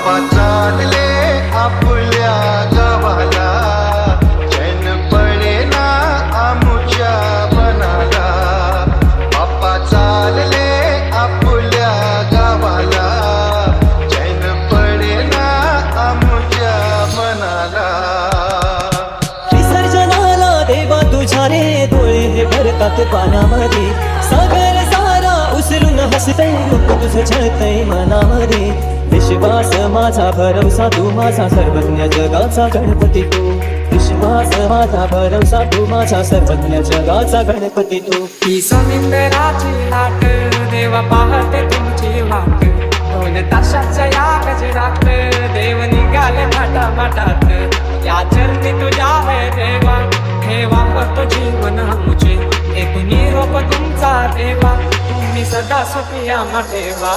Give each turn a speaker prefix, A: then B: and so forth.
A: बापा चालले आपल्या गावाला. जन पडे ना आमुच्या बनाला. बापा चालले आपल्या गावाला. जन पडे ना आमुच्या बनाला.
B: विसर्जनाला देवा तुझ्या रे डोळे हे भरतात पानामध्ये. सागर सारा उचलून हसतय लोक तुझं छळतय मनामध्ये. विश्वास माझा भरवसा तू माझा सर्वज्ञ जगाचा गणपती तू. विश्वास माझा भरवसा तू माझा सर्वज्ञ जगाचा गणपती तू.
C: ही समिंदराची लाट देवा पाहते तुमची वाट. दोन तासाच्या या गजरात देव निघाले माटा माटात या चरणी तुझ्या है देवा ठेवा होतो जीवन मुझे एक निरोप तुमचा देवा तुम्ही सदा सुखिया ठेवा